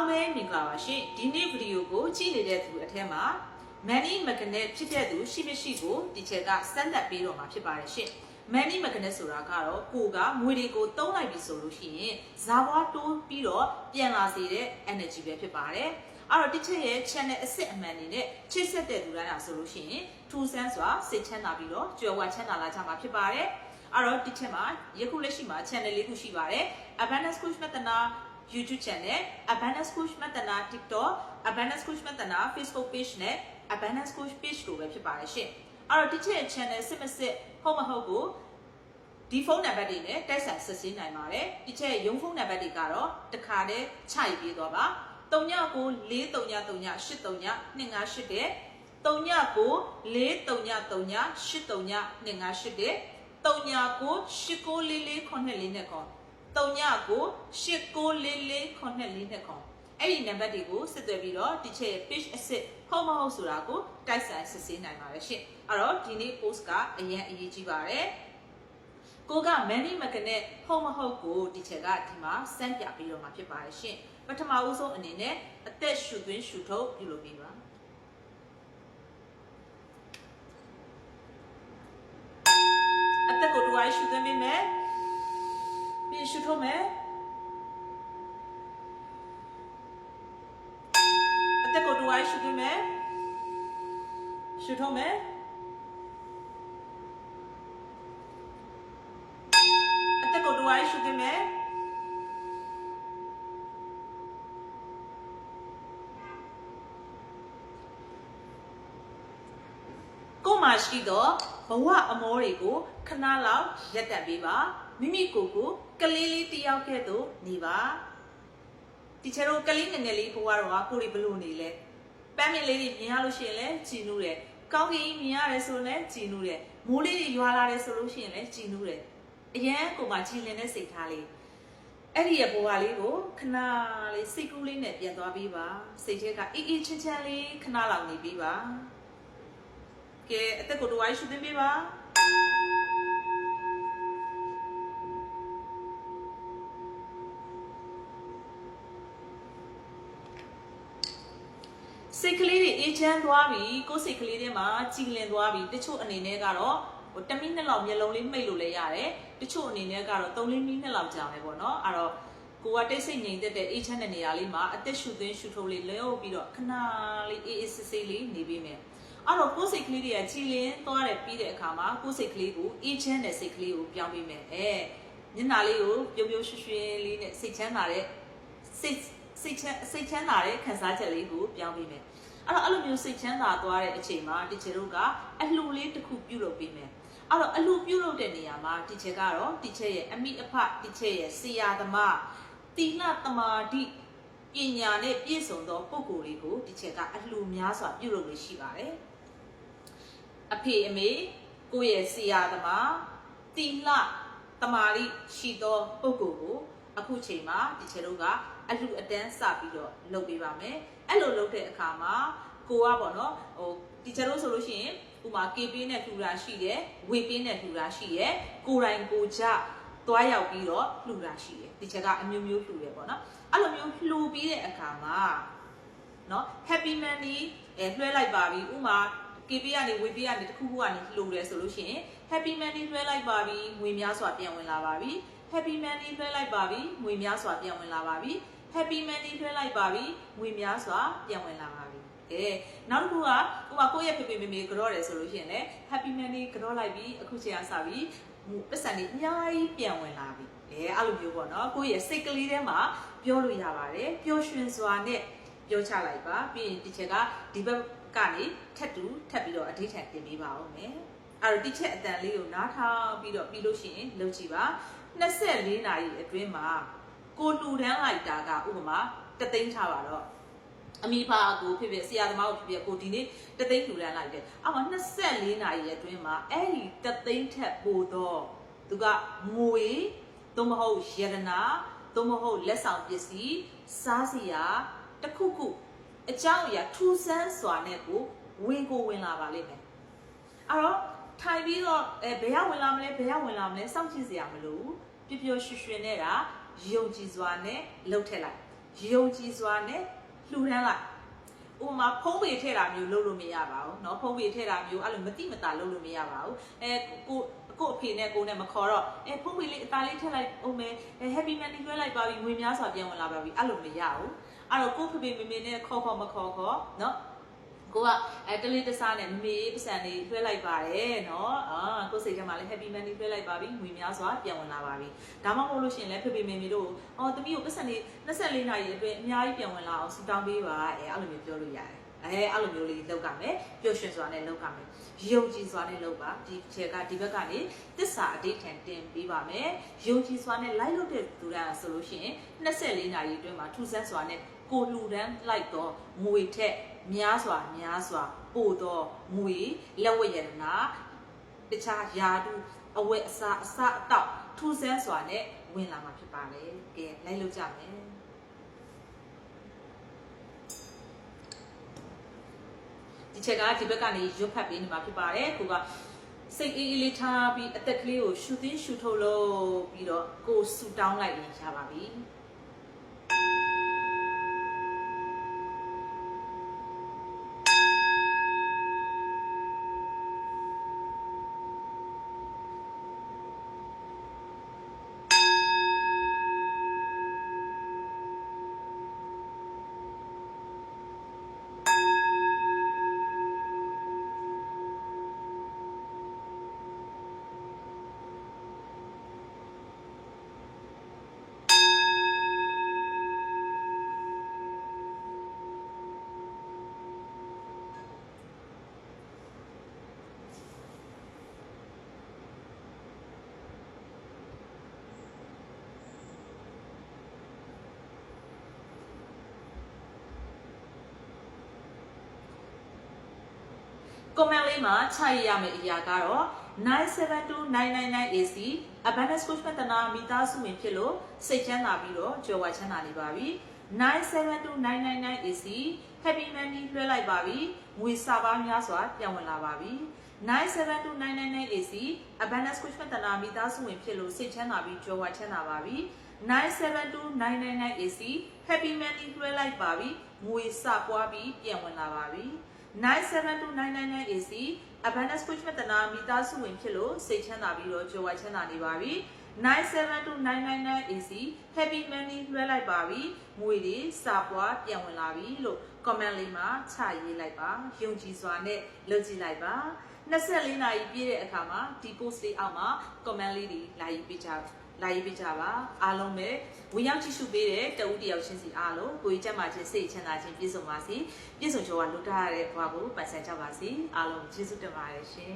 လုံးပဲမင်္ဂလာပါရှင်ဒီနေ့ဗီဒီယိုကိုကြည့်နေတဲ့သူအထက်မှာ Manny Magnet ဖြစ်တဲ့သူရှိမရှိကိုဒီချက်ကစမ်းသပ်ပေးတော့မှာဖြစ်ပါတယ်ရှင် Manny Magnet ဆိုတာကတော့ကိုကငွေတွေကိုတုံးလိုက်ပြီဆိုလို့ရှိရင်ဇာဘွားတိုးပြီးတော့ပြန်လာစေတဲ့ energy ပဲဖြစ်ပါတယ်အဲ့တော့တစ်ချက်ရဲ့ channel အစ်စ်အမှန်နေနဲ့ချိတ်ဆက်တဲ့သူတိုင်းဟာဆိုလို့ရှိရင်ထူဆန်းစွာစိတ်ချမ်းသာပြီးတော့ကြွယ်ဝချမ်းသာလာကြမှာဖြစ်ပါတယ်အဲ့တော့ဒီချက်မှာယခုလက်ရှိမှာ channel လေးခုရှိပါတယ် Abundance Coach မတနာ YouTube channel Abundance Coach မတနာ TikTok Abundance Coach မတနာ Facebook page နဲ့ Abundance Coach page တို့ပဲဖြစ်ပါတယ်ရှင်အဲ့တော့ဒီချက် channel စစ်မစစ်ဟုတ်မဟုတ်ကိုဒီဖုန်းနံပါတ်တွေနဲ့တက်ဆက်ဆက်စင်းနိုင်ပါတယ်ဒီချက်ရုံဖုန်းနံပါတ်တွေကတော့တခါတည်းချရပြေးသွားပါ3993383258တဲ့3994338258 3998944494နဲ့ ခေါ်3998944494အဲ့ဒီနံပါတ်တွေကိုဆက်သွယ်ပြီးတော့ဒီချက်ရဲ့ page အစစ်ဟုတ်မဟုတ်ဆိုတာကိုတိုက်ဆိုင်စစ်ဆေးနိုင်ပါတယ်ရှင်အဲ့တော့ဒီနေ့ post ကအရင်အရေးကြီးပါတယ်ကိုက Manny Magnet ဟုတ်မဟုတ်ကိုဒီချက်ကဒီမှာစမ်းပြပြီးတော့မှာဖြစ်ပါတယ်ရှင်ပထမဦးဆုံးအနေနဲ့အသက်ရှူသွင်းရှူထုတ်ပြုလုပ်ပြီးပါအသက်ကိုတူဝိုင်းရှူသွင်းပေးမယ် ပြီးရှူထုတ်မယ်အသက်ကိုတူဝိုင်းရှူသွင်းမယ်ရှူထုတ်မယ်အသက်ကိုတူဝိုင်းရှူသွင်းမယ်ကိုယ်မှာရှိသောဘဝအမောတွေကိုခဏလောက်ရက်တက်ပေးပါမိမိကိုယ်ကို ကလေးလေးတယောက်ကဲ့သို့နေပါဒီချေတို့ကလေးငယ်ငယ်လေးဘဝတော့ကိုရီဘလို့နေလဲပန်းမြင့်လေးတွေမြင်ရလို့ရှိရင်လည်းကြည်နူးတယ်ကောင်းကင်မြင်ရတယ်ဆိုလည်းကြည်နူးတယ်မိုးလေးတွေရွာလာတယ်ဆိုလို့ရှိရင်လည်းကြည်နူးတယ်အရန်ကိုမှကြည်လင်တဲ့စိတ်ထားလေးအဲ့ဒီရဲ့ဘဝလေးကိုခဏလေးစိတ်ကူးလေးနဲ့ပြန်သွားပေးပါစိတ်ထဲကအေးအေးချမ်းချမ်းလေးခဏလောက်နေပေးပါကဲအသက်ကိုတူဝိုင်းရှုသင်ပေးပါ စိတ်ကလေးတွေအေးချမ်းသွားပြီကိုယ်စိတ်ကလေးတွေမှာကြည်လင်သွားပြီတချို့အနေနဲ့ကတော့ဟို10မိနစ်လောက်မျက်လုံးလေးမှိတ်လို့လည်းရတယ်တချို့အနေနဲ့ကတော့3-4မိနစ်လောက်ကြာမယ်ပေါ့နော်အဲ့တော့ကိုကတိတ်ဆိတ်ငြိမ်သက်တဲ့အေးချမ်းတဲ့နေရာလေးမှာအသက်ရှူသွင်းရှူထုတ်လေးလဲဟုတ်ပြီးတော့ခဏလေးအေးအေးဆေးဆေးလေးနေပေးမယ်အဲ့တော့ကိုယ်စိတ်ကလေးတွေကကြည်လင်သွားတယ်ပြီးတဲ့အခါမှာကိုယ်စိတ်ကလေးကိုအေးချမ်းတဲ့စိတ်ကလေးကိုပြောင်းပေးမယ်အဲညနာလေးကိုပြုံးပြုံးရွှင်ရွှင်လေးနဲ့စိတ်ချမ်းသာတဲ့စိတ် စိတ်ချမ်းစိတ်ချမ်းသာတဲ့ခံစားချက်လေးကိုပြောင်းပေးမယ်အဲ့တော့အဲ့လိုမျိုးစိတ်ချမ်းသာသွားတဲ့အချိန်မှာတီချေတို့ကအလှူလေးတစ်ခုပြုလုပ်ပေးမယ်အဲ့တော့အလှူပြုလုပ်တဲ့နေရာမှာတီချေကတော့တီချေရဲ့အမိအဖတီချေရဲ့ဆရာသမားတီလှသမာဓိပညာနဲ့ပြည့်စုံသောပုဂ္ဂိုလ်တွေကိုတီချေကအလှူများစွာပြုလုပ်လို့ရှိပါတယ်အဖေအမေကိုယ့်ရဲ့ဆရာသမားတီလှတမာရီရှိသောပုဂ္ဂိုလ်ကိုအခုချိန်မှာဒီချေတို့က အလှအတန်းစပြီးတော့လုပ်ပေးပါမယ်အဲ့လိုလုပ်တဲ့အခါမှာကိုကပေါ့နော်ဟိုဒီချေတို့ဆိုလို့ရှိရင်ဥမာ KP နဲ့ထူတာရှိတယ်ဝေပင်းနဲ့ထူတာရှိတယ်ကိုယ်တိုင်ကိုကြသွားရောက်ပြီးတော့လှူတာရှိတယ်ဒီချက်ကအမျိုးမျိုးလှူတယ်ပေါ့နော်အဲ့လိုမျိုးလှူပြီးတဲ့အခါမှာနော် happy money အဲလွှဲလိုက်ပါပြီဥမာ KP ကနေဝေပေးကနေတစ်ခုခုကနေလှူတယ်ဆိုလို့ရှိရင် happy money လွှဲလိုက်ပါပြီငွေများစွာပြန်ဝင်လာပါပြီ happy money လွှဲလိုက်ပါပြီငွေများစွာပြန်ဝင်လာပါပြီ happy money လွှဲလိုက်ပါပြီငွေများစွာပြန်ဝင်လာပါပြီကဲနောက်တစ်ခုကဥပမာကိုယ့်ရဲ့ဖေဖေမေမေကြော့တယ်ဆိုလို့ရှိရင်လည်း happy money ကြော့လိုက်ပြီအခုချိန်ကစပြီပတ်စံတွေအများကြီးပြန်ဝင်လာပြီအဲအဲ့လိုမျိုးပေါ့နော်ကိုယ့်ရဲ့စိတ်ကလေးထဲမှာပြောလို့ရပါတယ်ပျော်ရွှင်စွာနဲ့ပြောချလိုက်ပါပြီးရင်ဒီချက်ကဒီဘက်ကနေထပ်တူထပ်ပြီးတော့အဋိဌာန်ပြင်ပေးပါဦးမယ်အဲ့တော့ဒီချက်အတန်လေးကိုနားထောင်ပြီးတော့ပြီးလို့ရှိရင်လုပ်ကြည့်ပါ24နာရီအတွင်းမှာ ကိုလူတန်းလိုက်တာကဥပမာတသိန်းထားပါတော့အမိဖာကိုဖြစ်ဖြစ်ဆရာသမားကိုဖြစ်ဖြစ်ကိုဒီနေ့တသိန်းလူတန်းလိုက်တယ်အော်24နာရီအတွင်းမှာအဲ့ဒီတသိန်းထက်ပိုတော့သူကငွေသို့မဟုတ်ယရနာသို့မဟုတ်လက်ဆောင်ပစ္စည်းစားစရာတစ်ခုခုအကြောင်းအရာထူဆန်းစွာနဲ့ကိုဝင်ကိုဝင်လာပါလိမ့်မယ်အဲ့တော့ထိုင်ပြီးတော့အဲဘယ်ရောက်ဝင်လာမလဲဘယ်ရောက်ဝင်လာမလဲစောင့်ကြည့်စရာမလိုဘူးပျော်ပျော်ရွှင်ရွှင်နေတာ ယုံကြည်စွာနဲ့လှုပ်ထက်လိုက် ယုံကြည်စွာနဲ့လှူဒန်းလိုက်ဥပမာဖုံးပေထည့်တာမျိုးလုပ်လို့မရပါဘူးเนาะဖုံးပေထည့်တာမျိုးအဲ့လိုမတိမတာလုပ်လို့မရပါဘူးအဲကိုကို့အဖေနဲ့ကိုနဲ့မခေါ်တော့အဲဖုံးပေလေးအသားလေးထည့်လိုက်အောင်မယ်အဲ happy money လွှဲလိုက်ပါပြီငွေများစွာပြန်ဝင်လာပါပြီအဲ့လိုမရဘူးအဲ့တော့ကို့ဖေဖေမေမေနဲ့ခေါ်ခေါ်မခေါ်ခေါ်เนาะ ကိုကအဲတလေးတစားနဲ့မမေးပစံလေးလွှဲလိုက်ပါတယ်နော်အာကိုစိတ်ထဲမှာလည်း happy money လွှဲလိုက်ပါပြီငွေများစွာပြန်ဝင်လာပါပြီဒါမှမဟုတ်လို့ရှင်လည်းဖေဖေမေမေတို့အော်တမီးကိုပစံလေး24နာရီအတွင်းအများကြီးပြန်ဝင်လာအောင်စူတောင်းပေးပါအဲအဲ့လိုမျိုးပြောလို့ရတယ်အဲအဲ့လိုမျိုးလေးလောက်ရမယ်ပျော်ရွှင်စွာနဲ့လောက်ရမယ်ယုံကြည်စွာနဲ့လောက်ပါဒီချက်ကဒီဘက်ကနေတစ္ဆာအတိတ်ထန်တင်ပေးပါမယ်ယုံကြည်စွာနဲ့လိုက်လို့တဲ့သူတာဆိုလို့ရှိရင်24နာရီအတွင်းမှာထူဆန်းစွာနဲ့ကိုလူတန်းလိုက်တော့ငွေထက် များစွာများစွာပို့တော့ငွေလက်ဝတ်ရတနာတခြားယာတုအဝတ်အစားအစအတော့ထူဆန်းစွာနဲ့ဝင်လာမှာဖြစ်ပါလေကဲလိုက်လို့ကြမယ်ဒီချက်ကဒီဘက်ကနေရွတ်ဖတ်ပေးနေမှာဖြစ်ပါတယ်ကိုကစိတ်အေးအေးလေးထားပြီးအသက်ကလေးကိုရှူသင်းရှူထုတ်လို့ပြီးတော့ကိုဆူတောင်းလိုက်ရင်ရပါပြီ comment လေးမှာခြိုက်ရမယ့်အရာကတော့972999 AC abundance coach မတနာမိသားစုဝင်ဖြစ်လို့စိတ်ချမ်းသာပြီးတော့ကြွယ်ဝချမ်းသာနေပါပြီ972999 AC happy money လွှဲလိုက်ပါပြီငွေစာပါများစွာပြန်ဝင်လာပါပြီ972999 AC abundance coach မတနာမိသားစုဝင်ဖြစ်လို့စိတ်ချမ်းသာပြီးကြွယ်ဝချမ်းသာပါပြီ972999 AC happy money လွှဲလိုက်ပါပြီငွေစာပွားပြီးပြန်ဝင်လာပါပြီ 972999 AC abundance coach မတနာမိသားစုဝင်ဖြစ်လို့စိတ်ချမ်းသာပြီးတော့ကြွယ်ဝချမ်းသာနေပါပြီ972999 AC happy money လွှဲလိုက်ပါပြီငွေတွေစာပွားပြန်ဝင်လာပြီလို့ comment လေးမှာချရေးလိုက်ပါယုံကြည်စွာနဲ့လုပ်ကြည့်လိုက်ပါ24နာရီပြည့်တဲ့အခါမှာဒီ post လေးအောက်မှာ comment လေးတွေလာရေးပေးကြ လာရေးပေးကြပါအားလုံးပဲဝင်ရောက်ကြည့်ရှုပေးတဲ့တဦးတယောက်ချင်းစီအားလုံးကိုကြီးကျမချင်းစိတ်ချမ်းသာခြင်းပြည့်စုံပါစေပြည့်စုံကြောကလွတ်ထားရတဲ့ဘဝကိုပန်ဆန်ကြပါစေအားလုံးကျေးဇူးတင်ပါတယ်ရှင်